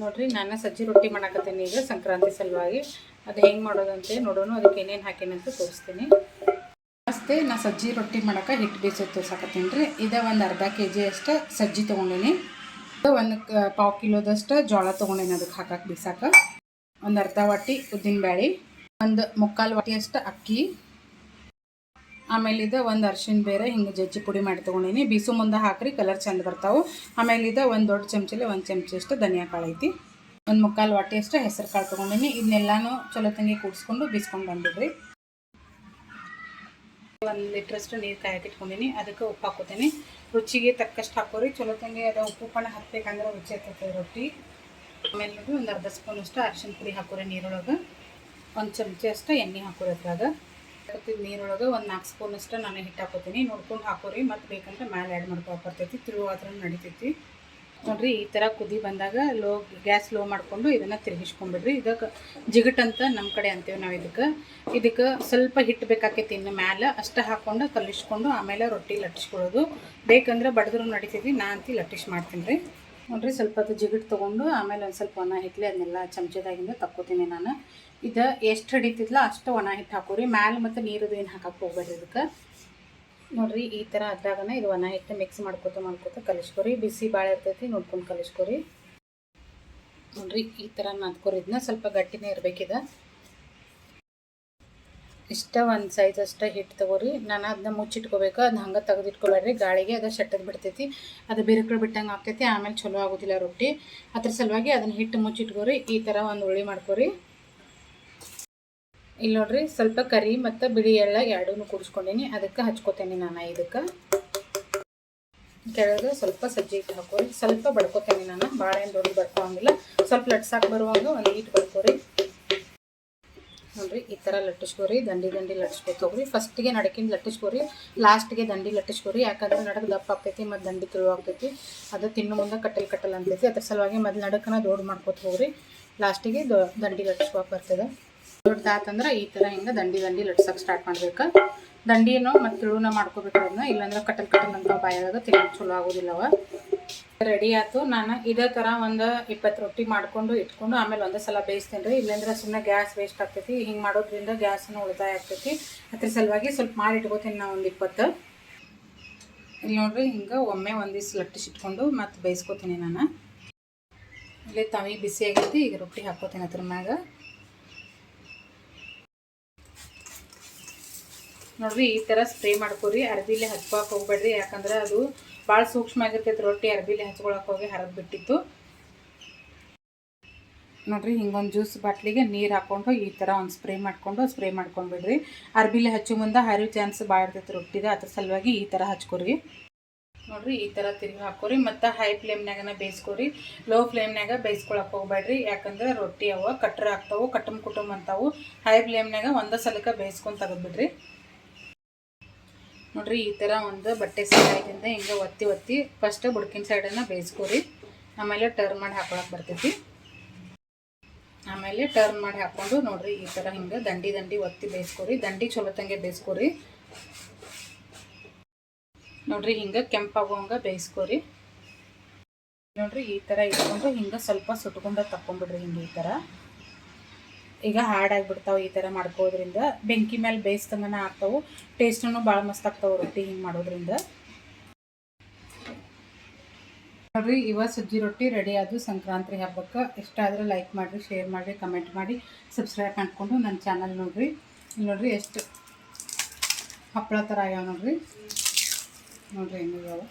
ನೋಡ್ರಿ, ನಾನು ಸಜ್ಜಿ ರೊಟ್ಟಿ ಮಾಡಾಕತ್ತೀನಿ ಈಗ ಸಂಕ್ರಾಂತಿ ಸಲುವಾಗಿ. ಅದು ಹೆಂಗೆ ಮಾಡೋದಂತೆ ನೋಡೋಣ, ಅದಕ್ಕೆ ಏನೇನು ಹಾಕೇನಂತ ತೋರಿಸ್ತೀನಿ. ಅಷ್ಟೇ, ನಾ ಸಜ್ಜಿ ರೊಟ್ಟಿ ಮಾಡೋಕೆ ಹಿಟ್ಟು ಬೀಸೋದು ತೋರ್ಸಾಕತ್ತೀನಿ ರೀ ಇದೆ ಒಂದು ಅರ್ಧ ಕೆ ಜಿ ಅಷ್ಟು ಸಜ್ಜಿ ತೊಗೊಂಡೀನಿ. ಒಂದು ಪಾವು ಕಿಲೋದಷ್ಟು ಜೋಳ ತೊಗೊಂಡೇನಿ ಅದಕ್ಕೆ ಹಾಕಕ್ಕೆ ಬೀಸಾಕ. ಒಂದು ಅರ್ಧ ವಾಟಿ ಉದ್ದಿನಬೇಳೆ ಒಂದು ಮುಕ್ಕಾಲು ವಾಟಿ ಅಷ್ಟು ಅಕ್ಕಿ ಆಮೇಲೆ ಇದು ಒಂದು ಅರ್ಶಿನ ಬೇರೆ ಹಿಂಗೆ ಜಜ್ಜಿ ಪುಡಿ ಮಾಡಿ ತೊಗೊಂಡೀನಿ. ಬಿಸು ಮುಂದೆ ಹಾಕ್ರಿ ಕಲರ್ ಚಂದ ಬರ್ತಾವೆ. ಆಮೇಲೆ ಇದು ಒಂದು ದೊಡ್ಡ ಚಮಚಲಿ ಒಂದು ಚಮಚಷ್ಟು ಅಷ್ಟು ಧನಿಯಾ ಕಾಳು ಐತಿ. ಒಂದು ಮುಕ್ಕಾಲು ವಾಟಿ ಅಷ್ಟು ಹೆಸರು ಕಾಳು ತೊಗೊಂಡೀನಿ. ಇದನ್ನೆಲ್ಲಾನು ಚಲೋ ತಂಗಿ ಕೂಡಿಸ್ಕೊಂಡು ಬೀಸ್ಕೊಂಡು ಬಂದಿದ್ರಿ ಒಂದು ಲೀಟ್ರಷ್ಟು ನೀರು ಕಾಯಕ್ಕೆ ಅದಕ್ಕೆ ಉಪ್ಪು ಹಾಕೋತೀನಿ. ರುಚಿಗೆ ತಕ್ಕಷ್ಟು ಹಾಕೋರಿ. ಚಲೋ ತಂಗಿ ಅದು ಉಪ್ಪು ಪಣ ಹಾಕ್ಬೇಕಂದ್ರೆ ರುಚಿ ಆಗ್ತೈತೆ ರೊಟ್ಟಿ. ಆಮೇಲೆ ಒಂದು ಅರ್ಧ ಸ್ಪೂನ್ ಅಷ್ಟು ಅರ್ಶಿನ ಪುಡಿ ಹಾಕೋರಿ ನೀರೊಳಗೆ. ಒಂದು ಚಮಚ ಅಷ್ಟು ಎಣ್ಣೆ ಹಾಕೋರಿ ಅದ್ರಾಗ. ನೀರೊಳಗೆ ಒಂದು ನಾಲ್ಕು ಸ್ಪೂನ್ ಅಷ್ಟು ನಾನು ಹಿಟ್ಟು ಹಾಕೋತೀನಿ ನೋಡ್ಕೊಂಡು ಹಾಕೋರಿ. ಮತ್ತು ಬೇಕಂದ್ರೆ ಮ್ಯಾಲೆ ಆ್ಯಡ್ ಮಾಡ್ಕೊ ಬರ್ತೈತಿ. ತಿರುವಾದ್ರೂ ನಡಿತೈತಿ. ನೋಡ್ರಿ, ಈ ಥರ ಕುದಿ ಬಂದಾಗ ಲೋ ಗ್ಯಾಸ್ ಲೋ ಮಾಡಿಕೊಂಡು ಇದನ್ನು ತಿರುಗಿಸ್ಕೊಂಬಿಡ್ರಿ ಇದಕ್ಕೆ ಜಿಗಟಂತ ನಮ್ಮ ಕಡೆ ಅಂತೀವಿ ನಾವು ಇದಕ್ಕೆ. ಇದಕ್ಕೆ ಸ್ವಲ್ಪ ಹಿಟ್ಟು ಬೇಕಾಕೈತಿ ಇನ್ನು ಮ್ಯಾಲೆ. ಅಷ್ಟು ಹಾಕ್ಕೊಂಡು ಕಲಿಸ್ಕೊಂಡು ಆಮೇಲೆ ರೊಟ್ಟಿ ಲಟ್ಟಿಸ್ಕೊಳ್ಳೋದು. ಬೇಕಂದ್ರೆ ಬಡದ್ರು ನಡಿತೈತಿ, ನಾ ಅಂತ ಲಟ್ಟಿಸ್ ಮಾಡ್ತೀನಿ ರೀ ನೋಡ್ರಿ, ಸ್ವಲ್ಪ ಅದು ಜಿಗಟ್ ತೊಗೊಂಡು ಆಮೇಲೆ ಒಂದು ಸ್ವಲ್ಪ ಒಣ ಹಿಟ್ಲಿ ಅದನ್ನೆಲ್ಲ ಚಮಚದಾಗಿಂದ ತಕ್ಕೋತೀನಿ ನಾನು. ಇದು ಎಷ್ಟು ಹಿಡಿತಿದ್ಲ ಅಷ್ಟು ಒಣ ಹಿಟ್ಟು ಹಾಕೋರಿ, ಮ್ಯಾಲೆ ಮತ್ತು ನೀರದು ಏನು ಹಾಕಕ್ಕೆ ಹೋಗ್ಬೇಡ್ರಿ ಇದಕ್ಕೆ. ನೋಡ್ರಿ, ಈ ಥರ ಅದ್ರಾಗನ ಇದು ಒಣ ಹಿಟ್ಟು ಮಿಕ್ಸ್ ಮಾಡ್ಕೊತ ಮಾಡ್ಕೊತ ಕಲಿಸ್ಕೊರಿ, ಬಿಸಿ ಭಾಳ ಇರ್ತೈತಿ ನೋಡ್ಕೊಂಡು ಕಲಿಸ್ಕೊರಿ. ನೋಡ್ರಿ, ಈ ಥರ ನಾದ್ಕೊರಿ ಇದನ್ನ ಸ್ವಲ್ಪ ಗಟ್ಟಿನೇ ಇರಬೇಕಿದ ಇಷ್ಟ ಒಂದು ಸೈಜ್ ಅಷ್ಟೇ ಹಿಟ್ಟು ತಗೋರಿ. ನಾನು ಅದನ್ನ ಮುಚ್ಚಿಟ್ಕೋಬೇಕು ಅದನ್ನ ಹಂಗೆ ತೆಗೆದಿಟ್ಕೊಬೇಡ್ರಿ. ಗಾಳಿಗೆ ಅದು ಶೆಟ್ಟದ್ ಬಿಡ್ತೈತಿ. ಅದು ಬಿರುಕಳು ಬಿಟ್ಟಂಗೆ ಆಗ್ತೈತಿ, ಆಮೇಲೆ ಚಲೋ ಆಗೋದಿಲ್ಲ ರೊಟ್ಟಿ. ಅದ್ರ ಸಲುವಾಗಿ ಅದನ್ನ ಹಿಟ್ಟು ಮುಚ್ಚಿಟ್ಕೋರಿ, ಈ ಥರ ಒಂದು ಉಳ್ಳಿ ಮಾಡ್ಕೊರಿ. ಇಲ್ಲಿ ನೋಡ್ರಿ, ಸ್ವಲ್ಪ ಕರಿ ಮತ್ತು ಬಿಳಿ ಎಳ್ಳ ಎರಡೂ ಕೂಡಿಸ್ಕೊಂಡೀನಿ. ಅದಕ್ಕೆ ಹಚ್ಕೋತೇನೆ ನಾನು ಇದಕ್ಕೆ. ಕೆಳಗೆ ಸ್ವಲ್ಪ ಸಜ್ಜಿ ಇಟ್ಟು ಹಾಕೋರಿ. ಸ್ವಲ್ಪ ಬಡ್ಕೋತೇನೆ ನಾನು. ಭಾಳ ಏನು ದೊಡ್ಡ ಬಡ್ಕೋಂಗಿಲ್ಲ ಸ್ವಲ್ಪ ಲಟ್ಸಾಕೆ ಬರುವಾಗ ಒಂದು ಈಟ್ ಬಡ್ಕೋರಿ ನೋಡ್ರಿ, ಈ ಥರ ಲಟ್ಟಿಸ್ಕೋರಿ. ದಂಡಿ ದಂಡಿ ಲಟ್ಟಿಸ್ಕೊತ ಹೋಗ್ರಿ ಫಸ್ಟಿಗೆ ನಡಕಿಂದ ಲಟ್ಟಿಸ್ಕೋರಿ. ಲಾಸ್ಟಿಗೆ ದಂಡಿ ಲಟ್ಟಿಸ್ಕೋರಿ. ಯಾಕಂದ್ರೆ ನಡಕ್ ದಪ್ಪ ಆಗ್ತೈತಿ ಮತ್ತು ದಂಡಿ ತಿಳು ಆಗ್ತೈತಿ. ಅದು ತಿನ್ನು ಮುಂದೆ ಕಟ್ಟಲ್ ಕಟ್ಟಲ್ ಅಂತೈತಿ ಅದ್ರ ಸಲುವಾಗಿ ಮೊದಲು ನಡಕನ ದೊಡ್ಡ ಮಾಡ್ಕೋತ ಹೋಗ್ರಿ. ಲಾಸ್ಟಿಗೆ ದಂಡಿ ಲಟ್ಟಿಸ್ಕೋಕ್ ಬರ್ತದೆ. ದೊಡ್ಡದಾತಂದ್ರೆ ಈ ಥರ ಹಿಂಗೆ ದಂಡಿ ದಂಡಿ ಲಟ್ಸಕ್ಕೆ ಸ್ಟಾರ್ಟ್ ಮಾಡ್ಬೇಕು. ದಂಡಿನೂ ಮತ್ತು ತಿಳುನ ಮಾಡ್ಕೋಬೇಕು ಅದನ್ನ ಇಲ್ಲಾಂದ್ರೆ ಕಟಲ್ ಕಟಲ್ ಅಂತ ಬಾಯಾಗ ತಿನ್ನೋಕೆ ಚಲೋ ಆಗೋದಿಲ್ಲವ ರೆಡಿ ಆಯ್ತು ನಾನು ಇದೇ ಥರ ಒಂದು ಇಪ್ಪತ್ತು ರೊಟ್ಟಿ ಮಾಡ್ಕೊಂಡು ಇಟ್ಕೊಂಡು ಆಮೇಲೆ ಒಂದೇ ಸಲ ಬೇಯಿಸ್ತೀನಿ ರೀ. ಇಲ್ಲಾಂದ್ರೆ ಸುಮ್ಮನೆ ಗ್ಯಾಸ್ ವೇಸ್ಟ್ ಆಗ್ತೈತಿ. ಹಿಂಗೆ ಮಾಡೋದ್ರಿಂದ ಗ್ಯಾಸನ್ನು ಉಳಿತಾಯ ಆಗ್ತೈತಿ. ಅದ್ರ ಸಲುವಾಗಿ ಸ್ವಲ್ಪ ಮಾಡಿ ಇಟ್ಕೋತೀನಿ ನಾ ಒಂದು ಇಪ್ಪತ್ತು. ಇಲ್ಲಿ ನೋಡಿರಿ ಹಿಂಗೆ ಒಮ್ಮೆ ಒಂದಿವ್ಸ ಲಟ್ಟಿಸಿಟ್ಕೊಂಡು ಮತ್ತು ಬೇಯಿಸ್ಕೋತೀನಿ ನಾನು. ಇಲ್ಲಿ ತವಿ ಬಿಸಿ ಆಗೈತಿ, ಈಗ ರೊಟ್ಟಿ ಹಾಕ್ಕೋತೀನಿ ಅದ್ರ ಮ್ಯಾಗ. ನೋಡ್ರಿ, ಈ ಥರ ಸ್ಪ್ರೇ ಮಾಡ್ಕೊರಿ, ಅರ್ಬಿಲಿ ಹಚ್ಕೊಳಕ್ಕೆ ಹೋಗ್ಬೇಡ್ರಿ. ಯಾಕಂದ್ರೆ ಅದು ಭಾಳ ಸೂಕ್ಷ್ಮ ಆಗಿರ್ತೈತೆ ರೊಟ್ಟಿ, ಅರ್ಬಿಲಿ ಹಚ್ಕೊಳಕ್ಕೆ ಹೋಗಿ ಹರಿದು ಬಿಟ್ಟಿತ್ತು. ನೋಡ್ರಿ, ಹಿಂಗೊಂದು ಜ್ಯೂಸ್ ಬಾಟ್ಲಿಗೆ ನೀರು ಹಾಕ್ಕೊಂಡು ಈ ಥರ ಒಂದು ಸ್ಪ್ರೇ ಮಾಡಿಕೊಂಡು ಸ್ಪ್ರೇ ಮಾಡ್ಕೊಂಡ್ಬಿಡ್ರಿ. ಅರ್ಬಿಲಿ ಹಚ್ಚೋ ಮುಂದೆ ಹರಿವು ಚಾನ್ಸ್ ಭಾಳ ಇರ್ತೈತೆ ರೊಟ್ಟಿದ ಅದ್ರ ಸಲುವಾಗಿ ಈ ಥರ ಹಚ್ಕೊರಿ. ನೋಡ್ರಿ, ಈ ಥರ ತಿರುಗಿ ಹಾಕೋರಿ ಮತ್ತು ಹೈ ಫ್ಲೇಮ್ನಾಗನ ಬೇಯಿಸ್ಕೊರಿ. ಲೋ ಫ್ಲೇಮ್ನಾಗ ಬೇಯಿಸ್ಕೊಳಕ್ಕೆ ಹೋಗ್ಬೇಡ್ರಿ. ಯಾಕಂದ್ರೆ ರೊಟ್ಟಿ ಅವ ಕಟ್ರ ಆಗ್ತಾವೆ ಕಟಮ್ ಕುಟುಂಬ ಅಂತಾವು. ಹೈ ಫ್ಲೇಮ್ನಾಗ ಒಂದೇ ಸಲಕ್ಕೆ ಬೇಯಿಸ್ಕೊಂಡು ತೆಗೆದ್ಬಿಡ್ರಿ. ನೋಡ್ರಿ ಈ ಥರ ಒಂದು ಬಟ್ಟೆ ಸಹಾಯದಿಂದ ಹಿಂಗೆ ಒತ್ತಿ ಒತ್ತಿ ಫಸ್ಟ್ ಬುಡ್ಕಿನ ಸೈಡನ್ನು ಬೇಯಿಸ್ಕೊರಿ. ಆಮೇಲೆ ಟರ್ನ್ ಮಾಡಿ ಹಾಕೊಳಕ್ಕೆ ಬರ್ತೈತಿ. ಆಮೇಲೆ ಟರ್ನ್ ಮಾಡಿ ಹಾಕ್ಕೊಂಡು ನೋಡ್ರಿ ಈ ಥರ ಹಿಂಗೆ ದಂಡಿ ದಂಡಿ ಒತ್ತಿ ಬೇಯಿಸ್ಕೊರಿ. ದಂಡಿ ಚಲೋ ತಂಗೆ ಬೇಯಿಸ್ಕೊರಿ. ನೋಡ್ರಿ ಹಿಂಗೆ ಕೆಂಪಾಗೋಂಗೆ ಬೇಯಿಸ್ಕೊರಿ. ನೋಡ್ರಿ ಈ ಥರ ಇಟ್ಕೊಂಡು ಹಿಂಗೆ ಸ್ವಲ್ಪ ಸುಟ್ಕೊಂಡ ತಕ್ಕೊಂಬಿಡ್ರಿ ಹಿಂಗೆ ಈ ಥರ ಈಗ ಹಾಡಾಗ್ಬಿಡ್ತಾವೆ ಈ ಥರ ಮಾಡ್ಕೋದ್ರಿಂದ ಬೆಂಕಿ ಮೇಲೆ ಬೇಯಿಸ್ದಂಗನ ಆಗ್ತಾವೆ. ಟೇಸ್ಟನ್ನು ಭಾಳ ಮಸ್ತ್ ಆಗ್ತಾವೆ ರೊಟ್ಟಿ ಹಿಂಗೆ ಮಾಡೋದ್ರಿಂದ. ನೋಡ್ರಿ ಇವ ಸಜ್ಜಿ ರೊಟ್ಟಿ ರೆಡಿ ಆದವು ಸಂಕ್ರಾಂತಿ ಹಬ್ಬಕ್ಕೆ ಇಷ್ಟ ಆದರೆ ಲೈಕ್ ಮಾಡಿರಿ ಶೇರ್ ಮಾಡಿರಿ ಕಮೆಂಟ್ ಮಾಡಿ ಸಬ್ಸ್ಕ್ರೈಬ್ ಮಾಡ್ಕೊಂಡು ನನ್ನ ಚಾನಲ್ ನೋಡ್ರಿ. ಇಲ್ಲಿ ನೋಡ್ರಿ ಎಷ್ಟು ಹಪ್ಪಳ ಥರ ಆಗ್ಯಾವ ನೋಡ್ರಿ. ನೋಡ್ರಿ ಹೆಂಗಾಗ್ಯಾವ